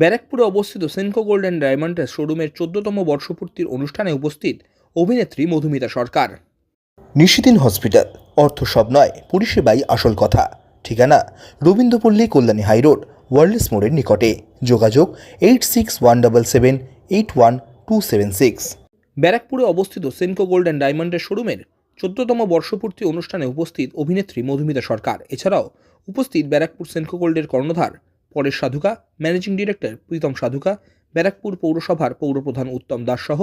ব্যারাকপুরে অবস্থিত Senco gold and ডায়মন্ডের শোরুমের চোদ্দতম বর্ষপূর্তির অনুষ্ঠানে উপস্থিত অভিনেত্রী মধুমিতা সরকার। নিশিদিন হসপিটাল অর্থ সব নয় পরিষেবাই আসল কথা। ঠিকানা রবীন্দ্রপল্লী কল্যাণী হাইরোড ওয়ার্ল্ডস মোড়ের নিকটে। যোগাযোগ eight six one double seven eight one two seven six. ব্যারাকপুরে অবস্থিত সেনকো গোল্ড অ্যান্ড ডায়মন্ডের শোরুমের চোদ্দতম বর্ষপূর্তি অনুষ্ঠানে উপস্থিত অভিনেত্রী মধুমিতা সরকার। এছাড়াও উপস্থিত ব্যারাকপুর সেনকো গোল্ডের কর্ণধার পরেশ সাধুকা ম্যানেজিং ডিরেক্টর প্রীতম সাধুকা, ব্যারাকপুর পৌরসভার পৌরপ্রধান উত্তম দাস সহ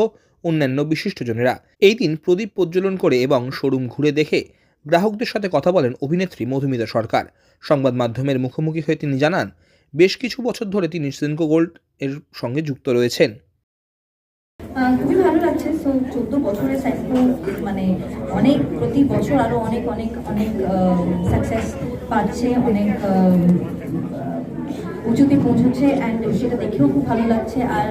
অন্যান্য বিশিষ্টজনেরা। এই দিন প্রদীপ প্রজ্বলন করে এবং শোরুম ঘুরে দেখে গ্রাহকদের সাথে কথা বলেন অভিনেত্রী মধুমিতা সরকার। সংবাদ মাধ্যমের মুখোমুখি হয়ে তিনি জানান, বেশ কিছু বছর ধরে তিনি সেনকো গোল্ড এর সঙ্গে যুক্ত রয়েছেন। খুবই ভালো লাগছে। চোদ্দ মানে অনেক প্রতি বছর আরও অনেক অনেক অনেক সাকসেস পাচ্ছে, অনেক উঁচুতে পৌঁছেছে অ্যান্ড সেটা দেখেও খুব ভালো লাগছে। আর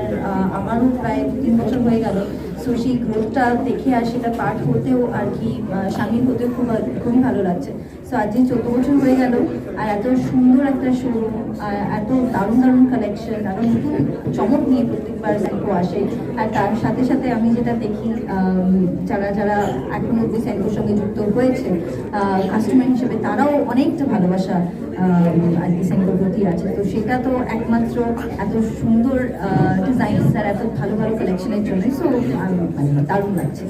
আমারও প্রায় দু তিন বছর হয়ে গেল সো সেই গ্রোথটা দেখে আর সেটা পার্ট হতেও আর কি সামিল হতেও খুব, খুবই ভালো লাগছে। সো আজ যে চোদ্দ বছর হয়ে গেল আর এত সুন্দর একটা শোরুম আর এত দারুণ দারুণ কালেকশন আরও নতুন চমক নিয়ে প্রত্যেকবার স্যাঙ্কো আসে। আর তার সাথে সাথে আমি যেটা দেখি যারা যারা এখন অব্দি স্যাঙ্কোর সঙ্গে যুক্ত হয়েছে কাস্টমার হিসেবে তারাও অনেকটা ভালোবাসা আর কি স্যাঙ্কোর প্রতি আছে। তো সেটা তো একমাত্র এত সুন্দর ডিজাইন আর এত ভালো ভালো কালেকশনের জন্য সো 하는 반응은 딸분같이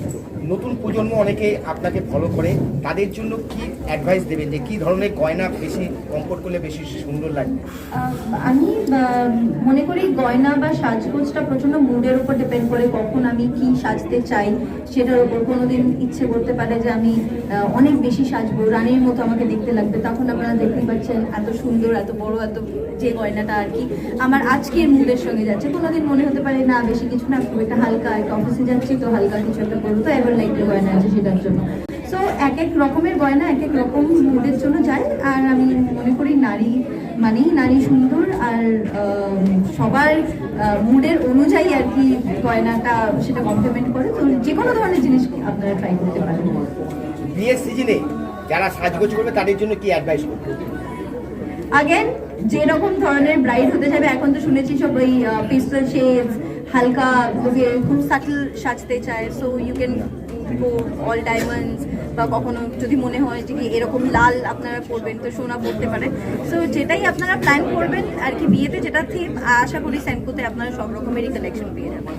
নতুন প্রজন্ম অনেকে আপনাকে ফলো করে, তাদের জন্য কি অ্যাডভাইস দেবেন যে কি ধরনের গয়না বেশি কমফোর্ট করলে বেশি সুন্দর লাগবে আমি মনে করি গয়না বা সাজগোজটা প্রচণ্ড মুডের উপর ডিপেন্ড করে কখন আমি কি সাজতে চাই, সেটার উপর। কোনোদিন ইচ্ছে করতে পারে যে আমি অনেক বেশি সাজবো। রানীর মতো আমাকে দেখতে লাগবে। তখন আপনারা দেখতে পাচ্ছেন এত সুন্দর, এত বড়, এত যে গয়নাটা আর কি। আমার আজকের মুডের সঙ্গে যাচ্ছে। কোনোদিন মনে হতে পারে, না, বেশি কিছু না, খুব একটা হালকা, একটা অফিসে যাচ্ছি, তো হালকা কিছু একটা করব। তো এবার লাইটের গয়না আছে সেটার জন্য। সো এক এক রকমের গয়না এক এক রকম মুডের জন্য যায়। আর আমি মনে করি নারী মানেই নারী সুন্দর আর সবার মুডের অনুযায়ী আর কি গয়নাটা সেটা কমপ্লিমেন্ট করে। তো যে কোনো ধরনের জিনিস আপনারা ট্রাই করতে পারেন। বিয়ের সিজনে যারা সাজগোজ করবে তাদের জন্য কি অ্যাডভাইস করবে আগেন যেরকম ধরনের ব্রাইড হতে যাবে এখন তো শুনেছি সব ওই পিস্তল শেডস হালকা খুব সাটল সাজতে চায়। So you can go all diamonds বা কখনো যদি মনে হয় যে কি এরকম লাল আপনারা পরবেন তো সোনা পরতে পারেন। সো যেটাই আপনারা প্ল্যান করবেন আর কি বিয়েতে যেটা থিম আশা করি স্যাম্পুতে আপনারা সব রকমেরই কালেকশন পেয়ে যাবেন।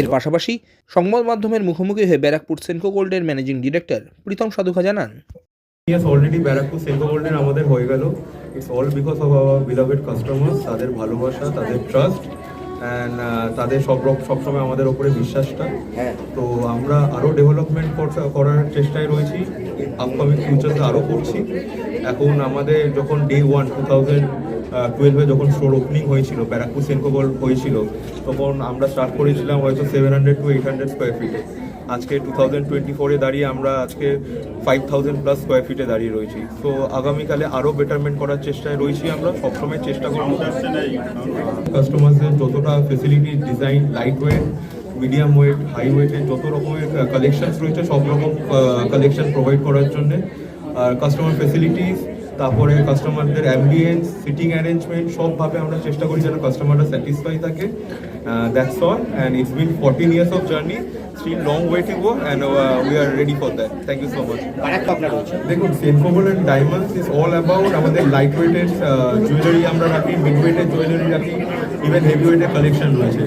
এর পাশাপাশি সংবাদ মাধ্যমের মুখোমুখি হয়ে ব্যারাকপুর সেনকো গোল্ডের ম্যানেজিং ডিরেক্টর প্রীতম সাধুকা জানান। ইয়াস অলরেডি ব্যারাকপুর সেন্ট্রো গোল্ডেন আমাদের হয়ে গেল। It's all because of our beloved customers তাদের ভালোবাসা তাদের ট্রাস্ট অ্যান্ড তাদের সব সবসময় আমাদের ওপরে বিশ্বাসটা। হ্যাঁ। তো আমরা আরও ডেভেলপমেন্ট করার চেষ্টায় রয়েছি। আপকামিং ফিউচারে আরও করছি। এখন আমাদের যখন ডে ওয়ান টু থাউজেন্ড টুয়েলভে যখন স্টোর ওপেনিং হয়েছিল ব্যারাকপুর সেনকোবল হয়েছিল তখন আমরা স্টার্ট করেছিলাম হয়তো seven hundred two eight hundred square ফিটে আজকে টু থাউজেন্ড টোয়েন্টি ফোরে দাঁড়িয়ে আমরা আজকে ফাইভ থাউজেন্ড প্লাস স্কোয়ার ফিটে দাঁড়িয়ে রয়েছি। তো আগামীকালে আরও বেটারমেন্ট করার চেষ্টায় রয়েছি আমরা, সবসময় চেষ্টা করব। কাস্টমারদের যতটা facility design light weight medium weight high ওয়েটের যত রকমের কালেকশানস রয়েছে, সব রকম কালেকশন প্রোভাইড করার জন্যে। আর কাস্টমার ফেসিলিটিস তারপরে কাস্টমারদের অ্যাম্বিয়েন্স সিটিং অ্যারেঞ্জমেন্ট সবভাবে আমরা চেষ্টা করি যেন কাস্টমাররা স্যাটিসফাই থাকে। That's all and it's been fourteen years of journey still long way to go and we are ready for that thank you so much দেখুন সেনকোবল and diamonds is all about আমাদের light ওয়েটের jewellery আমরা রাখি mid ওয়েটের jewellery রাখি even heavy ওয়েটের collection রয়েছে।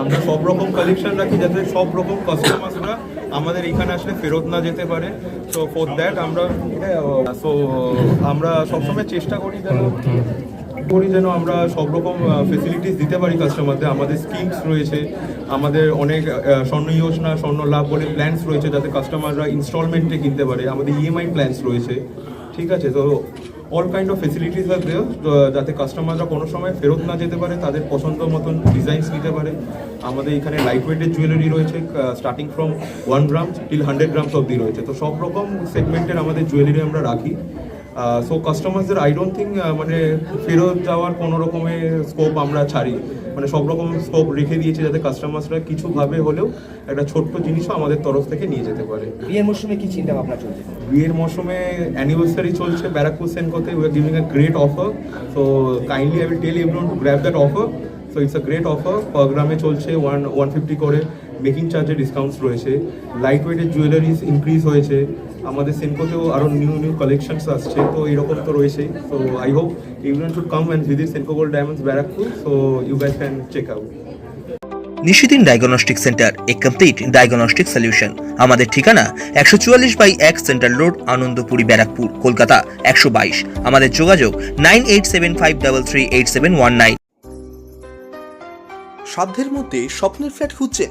আমরা সব রকম কালেকশন রাখি যাতে সব রকম কাস্টমার্সরা আমাদের এখানে আসলে ফেরত না যেতে পারে। সো ফর দ্যাট আমরা সো আমরা সবসময় চেষ্টা করি যেন করি যেন আমরা সব রকম ফেসিলিটিস দিতে পারি কাস্টমারদের আমাদের স্কিমস রয়েছে, আমাদের অনেক স্বর্ণ যোজনা স্বর্ণ লাভ বলে প্ল্যান্স রয়েছে যাতে কাস্টমাররা ইনস্টলমেন্টে কিনতে পারে। আমাদের ইএমআই প্ল্যানস রয়েছে। ঠিক আছে? তো অল কাইন্ড অফ ফেসিলিটিস আর দেয় যাতে কাস্টমাররা কোনো সময় ফেরত না যেতে পারে, তাদের পছন্দ মতন ডিজাইনস নিতে পারে। আমাদের এখানে লাইট ওয়েটের জুয়েলারি রয়েছে starting from one gram till hundred grams অবধি রয়েছে। তো সব রকম সেগমেন্টের আমাদের জুয়েলারি আমরা রাখি। সো কাস্টমারদের আই ডোন্ট থিঙ্ক মানে ফেরত যাওয়ার কোনো রকমের স্কোপ আমরা ছাড়ি মানে সব রকম স্কোপ রেখে দিয়েছি যাতে কাস্টমার্সরা কিছুভাবে হলেও একটা ছোট্ট জিনিসও আমাদের তরফ থেকে নিয়ে যেতে পারে। বিয়ের মরশুমে কি চিন্তা ভাবনা চলছে? বিয়ের মৌসুমে অ্যানিভার্সারি চলছে Barrackpore সেনকোতে we are giving a great offer so kindly I will tell everyone to grab that offer so it's a great offer প্রোগ্রামে চলছে ওয়ান ওয়ান ফিফটি করে। মেকিং চার্জে ডিসকাউন্টস রয়েছে। লাইট ওয়েটের জুয়েলারিজ ইনক্রিজ হয়েছে। আমাদের সেনকোতেও আরও নিউ নিউ কালেকশনস আসছে তো এরকম তো রয়েছেই। So I hope everyone should come and visit Senco gold diamonds Barrackpore so you guys can check out Nishidin diagnostic centre a complete diagnostic solution আমাদের ঠিকানা একশো চুয়াল্লিশ বাই এক সেন্ট্রাল রোড আনন্দপুরি ব্যারাকপুর কলকাতা একশো বাইশ। আমাদের যোগাযোগ nine eight seven five double three eight seven one nine. সাধ্যের মধ্যে স্বপ্নের ফ্ল্যাট খুঁজছেন